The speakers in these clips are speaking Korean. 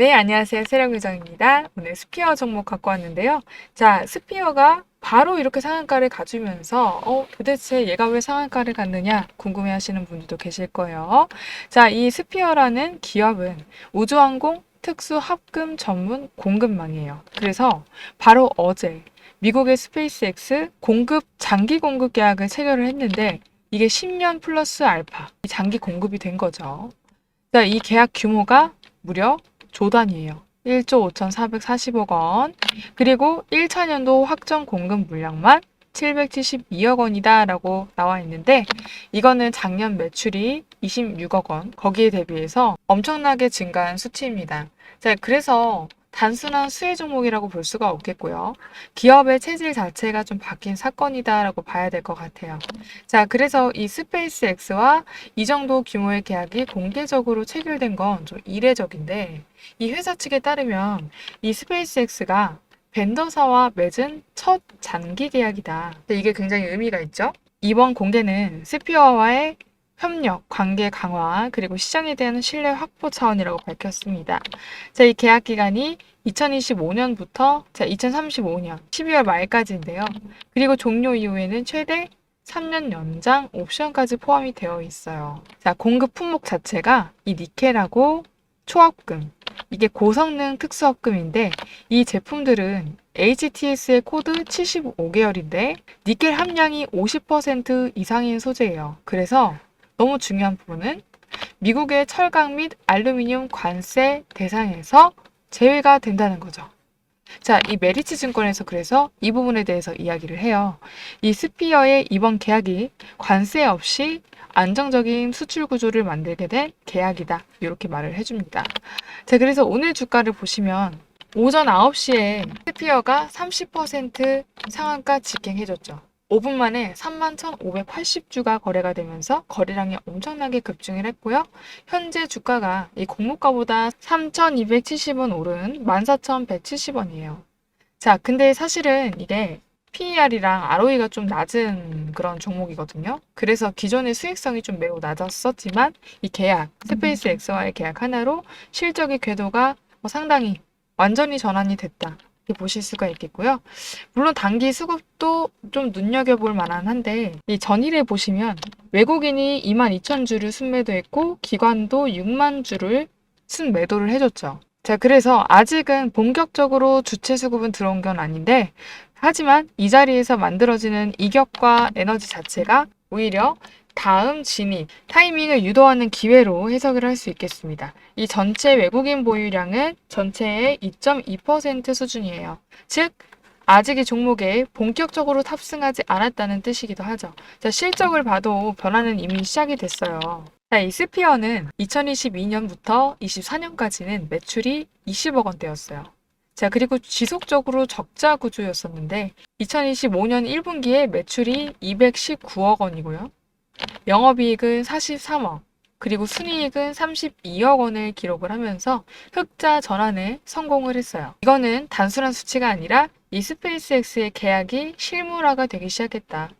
네, 안녕하세요. 세령유정입니다. 오늘 스피어 종목 갖고 왔는데요. 자, 스피어가 바로 이렇게 상한가를 가주면서, 어, 도대체 얘가 왜 상한가를 갔느냐 궁금해 하시는 분들도 계실 거예요. 자, 이 스피어라는 기업은 우주항공 특수 합금 전문 공급망이에요. 그래서 바로 어제 미국의 스페이스X 공급, 장기 공급 계약을 체결을 했는데, 이게 10년 플러스 알파, 이 장기 공급이 된 거죠. 자, 이 계약 규모가 무려 조단이에요. 1조 5,440억 원. 그리고 1차 년도 확정 공급 물량만 772억 원이다라고 나와 있는데 이거는 작년 매출이 26억 원. 거기에 대비해서 엄청나게 증가한 수치입니다. 자, 그래서 단순한 수혜 종목이라고 볼 수가 없겠고요. 기업의 체질 자체가 좀 바뀐 사건이다라고 봐야 될 것 같아요. 자, 그래서 이 스페이스 X와 이 정도 규모의 계약이 공개적으로 체결된 건 좀 이례적인데 이 회사 측에 따르면 이 스페이스 X가 벤더사와 맺은 첫 장기 계약이다. 이게 굉장히 의미가 있죠. 이번 공개는 스피어와의 협력, 관계 강화, 그리고 시장에 대한 신뢰 확보 차원이라고 밝혔습니다. 자, 이 계약 기간이 2025년부터 자, 2035년 12월 말까지인데요. 그리고 종료 이후에는 최대 3년 연장 옵션까지 포함이 되어 있어요. 자, 공급 품목 자체가 이 니켈하고 초합금, 이게 고성능 특수합금인데 이 제품들은 HTS의 코드 75계열인데 니켈 함량이 50% 이상인 소재예요. 그래서 너무 중요한 부분은 미국의 철강 및 알루미늄 관세 대상에서 제외가 된다는 거죠. 자, 이 메리츠 증권에서 그래서 이 부분에 대해서 이야기를 해요. 이 스피어의 이번 계약이 관세 없이 안정적인 수출 구조를 만들게 된 계약이다. 이렇게 말을 해줍니다. 자, 그래서 오늘 주가를 보시면 오전 9시에 스피어가 30% 상한가 직행해줬죠. 5분 만에 31,580주가 거래가 되면서 거래량이 엄청나게 급증을 했고요. 현재 주가가 이 공모가보다 3,270원 오른 14,170원이에요. 자, 근데 사실은 이게 PER이랑 ROE가 좀 낮은 그런 종목이거든요. 그래서 기존의 수익성이 좀 매우 낮았었지만 이 계약, 스페이스 X와의 계약 하나로 실적의 궤도가 뭐 상당히 완전히 전환이 됐다. 이렇게 보실 수가 있겠고요. 물론 단기 수급도 좀 눈여겨볼 만한 한데 이 전일에 보시면 외국인이 22,000주를 순매도했고 기관도 6만 주를 순매도를 해줬죠. 자, 그래서 아직은 본격적으로 주체 수급은 들어온 건 아닌데 하지만 이 자리에서 만들어지는 이격과 에너지 자체가 오히려 다음 진입 타이밍을 유도하는 기회로 해석을 할 수 있겠습니다. 이 전체 외국인 보유량은 전체의 2.2% 수준이에요. 즉 아직 이 종목에 본격적으로 탑승하지 않았다는 뜻이기도 하죠. 자, 실적을 봐도 변화는 이미 시작이 됐어요. 자, 이 스피어는 2022년부터 24년까지는 매출이 20억 원대였어요. 자, 그리고 지속적으로 적자 구조였었는데 2025년 1분기에 매출이 219억 원이고요. 영업이익은 43억, 그리고 순이익은 32억 원을 기록을 하면서 흑자 전환에 성공을 했어요. 이거는 단순한 수치가 아니라 이 스페이스X의 계약이 실물화가 되기 시작했다.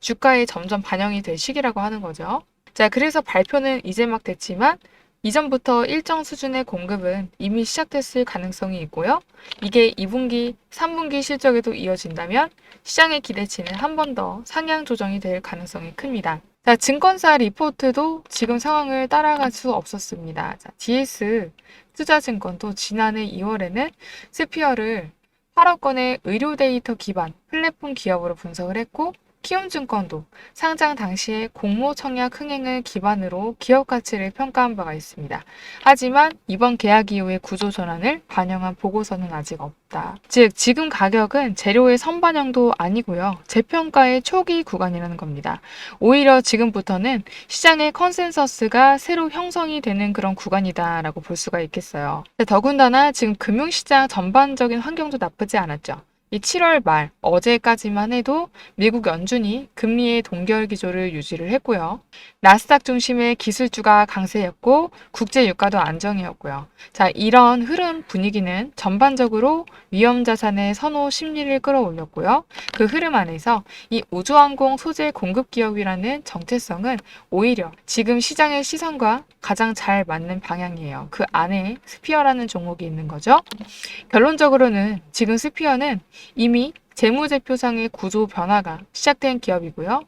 주가에 점점 반영이 될 시기라고 하는 거죠. 자, 그래서 발표는 이제 막 됐지만 이전부터 일정 수준의 공급은 이미 시작됐을 가능성이 있고요. 이게 2분기, 3분기 실적에도 이어진다면 시장의 기대치는 한 번 더 상향 조정이 될 가능성이 큽니다. 자, 증권사 리포트도 지금 상황을 따라갈 수 없었습니다. 자, DS 투자증권도 지난해 2월에는 스피어를 8억 건의 의료 데이터 기반 플랫폼 기업으로 분석을 했고 키움증권도 상장 당시에 공모 청약 흥행을 기반으로 기업 가치를 평가한 바가 있습니다. 하지만 이번 계약 이후의 구조 전환을 반영한 보고서는 아직 없다. 즉 지금 가격은 재료의 선반영도 아니고요. 재평가의 초기 구간이라는 겁니다. 오히려 지금부터는 시장의 컨센서스가 새로 형성이 되는 그런 구간이다라고 볼 수가 있겠어요. 더군다나 지금 금융시장 전반적인 환경도 나쁘지 않았죠. 이 7월 말 어제까지만 해도 미국 연준이 금리의 동결 기조를 유지를 했고요. 나스닥 중심의 기술주가 강세였고 국제 유가도 안정이었고요. 자, 이런 흐름 분위기는 전반적으로 위험 자산의 선호 심리를 끌어올렸고요. 그 흐름 안에서 이 우주항공 소재 공급 기업이라는 정체성은 오히려 지금 시장의 시선과 가장 잘 맞는 방향이에요. 그 안에 스피어라는 종목이 있는 거죠. 결론적으로는 지금 스피어는 이미 재무제표상의 구조 변화가 시작된 기업이고요.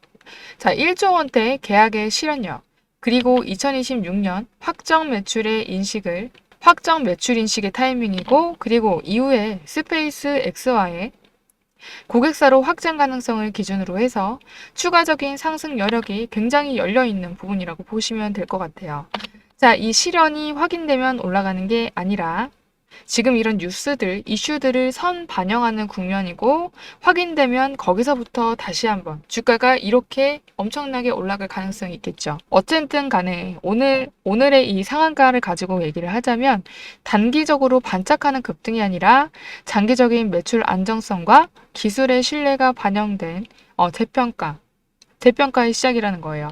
자, 1조 원대 계약의 실현력, 그리고 2026년 확정 매출의 인식을 확정 매출 인식의 타이밍이고, 그리고 이후에 스페이스 X와의 고객사로 확장 가능성을 기준으로 해서 추가적인 상승 여력이 굉장히 열려 있는 부분이라고 보시면 될 것 같아요. 자, 이 실현이 확인되면 올라가는 게 아니라 지금 이런 뉴스들, 이슈들을 선 반영하는 국면이고 확인되면 거기서부터 다시 한번 주가가 이렇게 엄청나게 올라갈 가능성이 있겠죠. 어쨌든 간에 오늘 오늘의 이 상한가를 가지고 얘기를 하자면 단기적으로 반짝하는 급등이 아니라 장기적인 매출 안정성과 기술의 신뢰가 반영된 어, 재평가, 재평가의 시작이라는 거예요.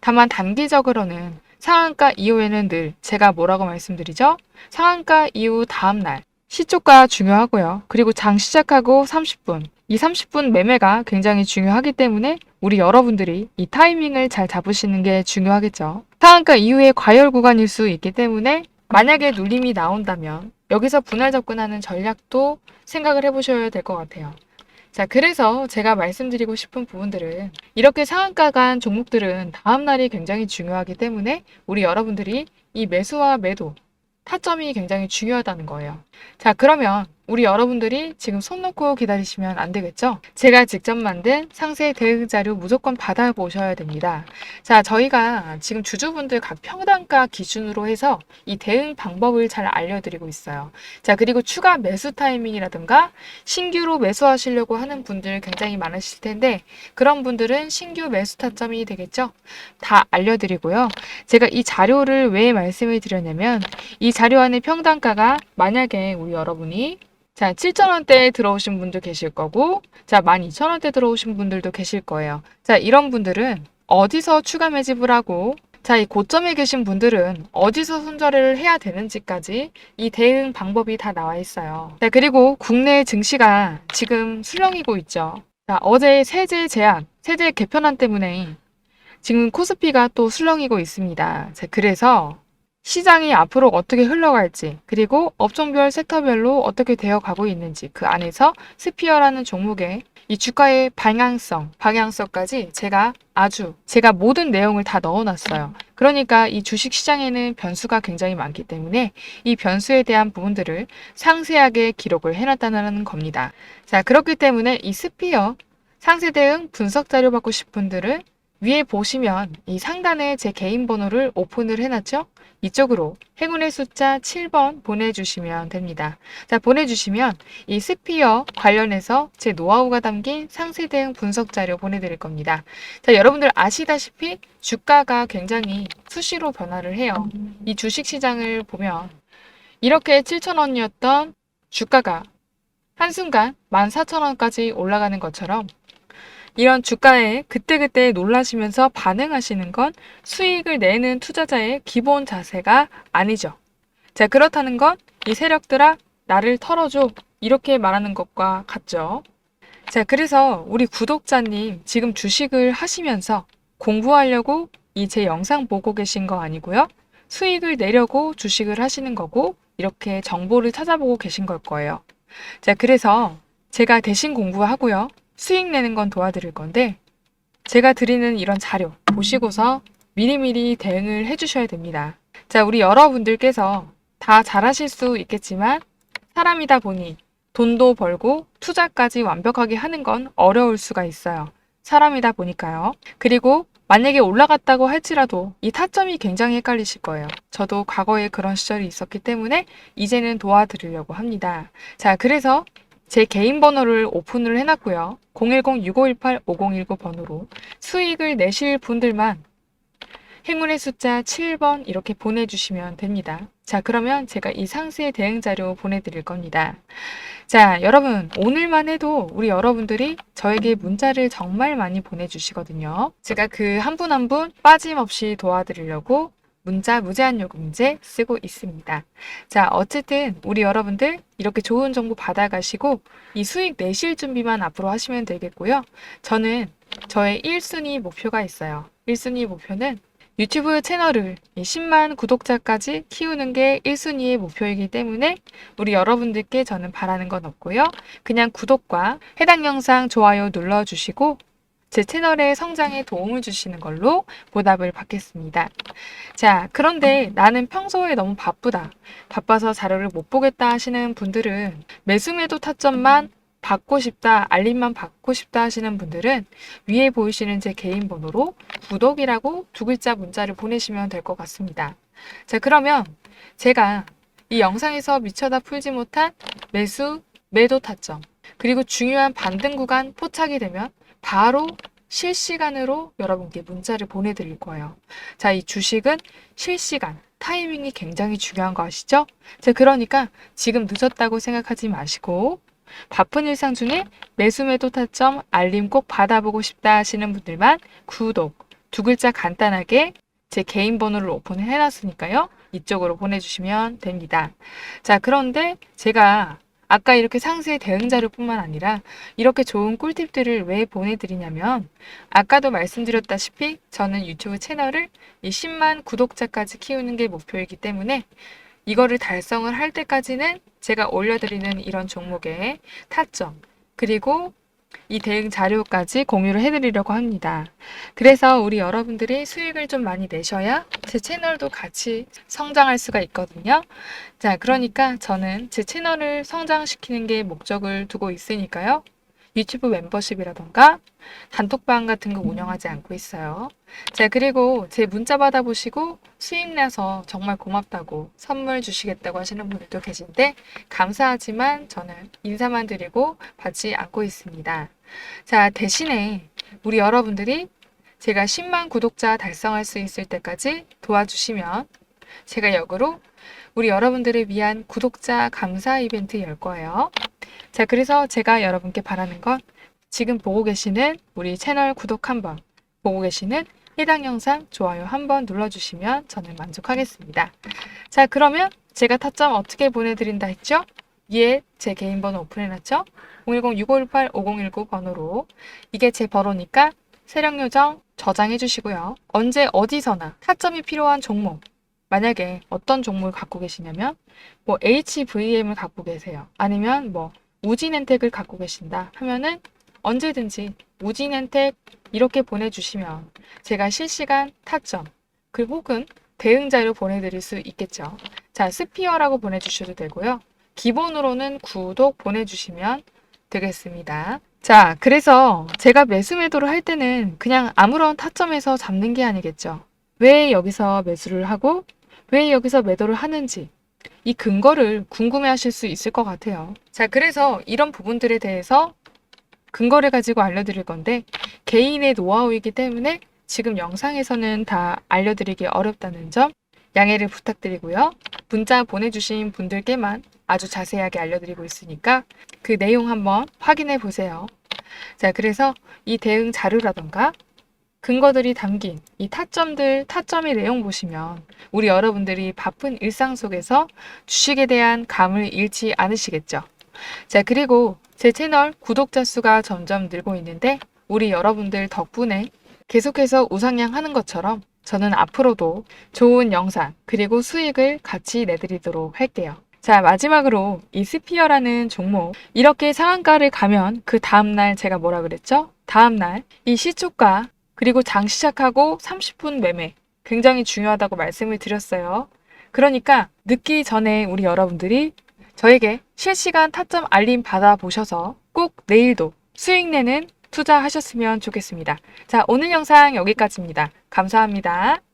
다만 단기적으로는 상한가 이후에는 늘 제가 뭐라고 말씀드리죠? 상한가 이후 다음 날 시초가 중요하고요. 그리고 장 시작하고 30분. 이 30분 매매가 굉장히 중요하기 때문에 우리 여러분들이 이 타이밍을 잘 잡으시는 게 중요하겠죠. 상한가 이후에 과열 구간일 수 있기 때문에 만약에 눌림이 나온다면 여기서 분할 접근하는 전략도 생각을 해보셔야 될 것 같아요. 자, 그래서 제가 말씀드리고 싶은 부분들은 이렇게 상한가 간 종목들은 다음 날이 굉장히 중요하기 때문에 우리 여러분들이 이 매수와 매도 타점이 굉장히 중요하다는 거예요. 자, 그러면 우리 여러분들이 지금 손 놓고 기다리시면 안 되겠죠? 제가 직접 만든 상세 대응 자료 무조건 받아보셔야 됩니다. 자, 저희가 지금 주주분들 각 평단가 기준으로 해서 이 대응 방법을 잘 알려드리고 있어요. 자, 그리고 추가 매수 타이밍이라든가 신규로 매수하시려고 하는 분들 굉장히 많으실 텐데 그런 분들은 신규 매수 타점이 되겠죠? 다 알려드리고요. 제가 이 자료를 왜 말씀을 드렸냐면 이 자료 안에 평단가가 만약에 우리 여러분이 자, 7,000원대에 들어오신 분도 계실 거고, 자, 12,000원대 들어오신 분들도 계실 거예요. 자, 이런 분들은 어디서 추가 매집을 하고, 자, 이 고점에 계신 분들은 어디서 손절을 해야 되는지까지 이 대응 방법이 다 나와 있어요. 자, 그리고 국내 증시가 지금 술렁이고 있죠. 자, 어제 세제 제한, 세제 개편안 때문에 지금 코스피가 또 술렁이고 있습니다. 자, 그래서 시장이 앞으로 어떻게 흘러갈지, 그리고 업종별 섹터별로 어떻게 되어 가고 있는지, 그 안에서 스피어라는 종목의 이 주가의 방향성, 방향성까지 제가 아주 제가 모든 내용을 다 넣어놨어요. 그러니까 이 주식 시장에는 변수가 굉장히 많기 때문에 이 변수에 대한 부분들을 상세하게 기록을 해놨다는 겁니다. 자, 그렇기 때문에 이 스피어 상세 대응 분석 자료 받고 싶은 분들은 위에 보시면 이 상단에 제 개인 번호를 오픈을 해놨죠? 이쪽으로 행운의 숫자 7번 보내주시면 됩니다. 자, 보내주시면 이 스피어 관련해서 제 노하우가 담긴 상세 대응 분석 자료 보내드릴 겁니다. 자, 여러분들 아시다시피 주가가 굉장히 수시로 변화를 해요. 이 주식 시장을 보면 이렇게 7,000원이었던 주가가 한순간 14,000원까지 올라가는 것처럼 이런 주가에 그때그때 놀라시면서 반응하시는 건 수익을 내는 투자자의 기본 자세가 아니죠. 자, 그렇다는 건 이 세력들아, 나를 털어줘. 이렇게 말하는 것과 같죠. 자, 그래서 우리 구독자님 지금 주식을 하시면서 공부하려고 이 제 영상 보고 계신 거 아니고요. 수익을 내려고 주식을 하시는 거고, 이렇게 정보를 찾아보고 계신 걸 거예요. 자, 그래서 제가 대신 공부하고요. 수익 내는 건 도와드릴 건데 제가 드리는 이런 자료 보시고서 미리미리 대응을 해주셔야 됩니다. 자, 우리 여러분들께서 다 잘하실 수 있겠지만 사람이다 보니 돈도 벌고 투자까지 완벽하게 하는 건 어려울 수가 있어요. 사람이다 보니까요. 그리고 만약에 올라갔다고 할지라도 이 타점이 굉장히 헷갈리실 거예요. 저도 과거에 그런 시절이 있었기 때문에 이제는 도와드리려고 합니다. 자, 그래서 제 개인 번호를 오픈을 해놨고요. 010-6518-5019 번호로 수익을 내실 분들만 행운의 숫자 7번 이렇게 보내주시면 됩니다. 자, 그러면 제가 이 상세 대응 자료 보내드릴 겁니다. 자, 여러분, 오늘만 해도 우리 여러분들이 저에게 문자를 정말 많이 보내주시거든요. 제가 그 한 분 한 분 빠짐없이 도와드리려고 문자 무제한 요금제 쓰고 있습니다. 자, 어쨌든 우리 여러분들 이렇게 좋은 정보 받아가시고 이 수익 내실 준비만 앞으로 하시면 되겠고요. 저는 저의 1순위 목표가 있어요. 1순위 목표는 유튜브 채널을 이 10만 구독자까지 키우는 게 1순위의 목표이기 때문에 우리 여러분들께 저는 바라는 건 없고요. 그냥 구독과 해당 영상 좋아요 눌러주시고 제 채널의 성장에 도움을 주시는 걸로 보답을 받겠습니다. 자, 그런데 나는 평소에 너무 바쁘다. 바빠서 자료를 못 보겠다 하시는 분들은 매수매도 타점만 받고 싶다, 알림만 받고 싶다 하시는 분들은 위에 보이시는 제 개인 번호로 구독이라고 두 글자 문자를 보내시면 될 것 같습니다. 자, 그러면 제가 이 영상에서 미쳐다 풀지 못한 매수, 매도 타점, 그리고 중요한 반등 구간 포착이 되면 바로 실시간으로 여러분께 문자를 보내드릴 거예요. 자, 이 주식은 실시간, 타이밍이 굉장히 중요한 거 아시죠? 자, 그러니까 지금 늦었다고 생각하지 마시고 바쁜 일상 중에 매수 매도 타점 알림 꼭 받아보고 싶다 하시는 분들만 구독 두 글자 간단하게 제 개인 번호를 오픈해 놨으니까요. 이쪽으로 보내주시면 됩니다. 자, 그런데 제가 아까 이렇게 상세 대응 자료뿐만 아니라 이렇게 좋은 꿀팁들을 왜 보내드리냐면 아까도 말씀드렸다시피 저는 유튜브 채널을 이 10만 구독자까지 키우는 게 목표이기 때문에 이거를 달성을 할 때까지는 제가 올려드리는 이런 종목의 타점 그리고 이 대응 자료까지 공유를 해드리려고 합니다. 그래서 우리 여러분들이 수익을 좀 많이 내셔야 제 채널도 같이 성장할 수가 있거든요. 자, 그러니까 저는 제 채널을 성장시키는 게 목적을 두고 있으니까요. 유튜브 멤버십이라던가 단톡방 같은 거 운영하지 않고 있어요. 자, 그리고 제 문자 받아보시고 수익 나서 정말 고맙다고 선물 주시겠다고 하시는 분들도 계신데 감사하지만 저는 인사만 드리고 받지 않고 있습니다. 자, 대신에 우리 여러분들이 제가 10만 구독자 달성할 수 있을 때까지 도와주시면 제가 역으로 우리 여러분들을 위한 구독자 감사 이벤트 열 거예요. 자, 그래서 제가 여러분께 바라는 건 지금 보고 계시는 우리 채널 구독 한번, 보고 계시는 해당 영상 좋아요 한번 눌러주시면 저는 만족하겠습니다. 자, 그러면 제가 타점 어떻게 보내드린다 했죠? 위에 제 개인 번호 오픈해놨죠? 010-6518-5019 번호로 이게 제 번호니까 세력 요정 저장해 주시고요. 언제 어디서나 타점이 필요한 종목 만약에 어떤 종목을 갖고 계시냐면 뭐 HVM을 갖고 계세요. 아니면 뭐 우진엔텍을 갖고 계신다 하면은 언제든지 우진엔텍 이렇게 보내주시면 제가 실시간 타점 그 혹은 대응 자료 보내드릴 수 있겠죠. 자 스피어라고 보내주셔도 되고요. 기본으로는 구독 보내주시면 되겠습니다. 자, 그래서 제가 매수 매도를 할 때는 그냥 아무런 타점에서 잡는 게 아니겠죠. 왜 여기서 매수를 하고 왜 여기서 매도를 하는지 이 근거를 궁금해 하실 수 있을 것 같아요. 자, 그래서 이런 부분들에 대해서 근거를 가지고 알려드릴 건데 개인의 노하우이기 때문에 지금 영상에서는 다 알려드리기 어렵다는 점 양해를 부탁드리고요. 문자 보내주신 분들께만 아주 자세하게 알려드리고 있으니까 그 내용 한번 확인해 보세요. 자, 그래서 이 대응 자료라던가 근거들이 담긴 이 타점들, 타점의 내용 보시면 우리 여러분들이 바쁜 일상 속에서 주식에 대한 감을 잃지 않으시겠죠. 자, 그리고 제 채널 구독자 수가 점점 늘고 있는데 우리 여러분들 덕분에 계속해서 우상향 하는 것처럼 저는 앞으로도 좋은 영상 그리고 수익을 같이 내드리도록 할게요. 자, 마지막으로 이 스피어라는 종목 이렇게 상한가를 가면 그 다음날 제가 뭐라 그랬죠? 다음날 이 시초가 그리고 장 시작하고 30분 매매 굉장히 중요하다고 말씀을 드렸어요. 그러니까 늦기 전에 우리 여러분들이 저에게 실시간 타점 알림 받아보셔서 꼭 내일도 수익 내는 투자하셨으면 좋겠습니다. 자, 오늘 영상 여기까지입니다. 감사합니다.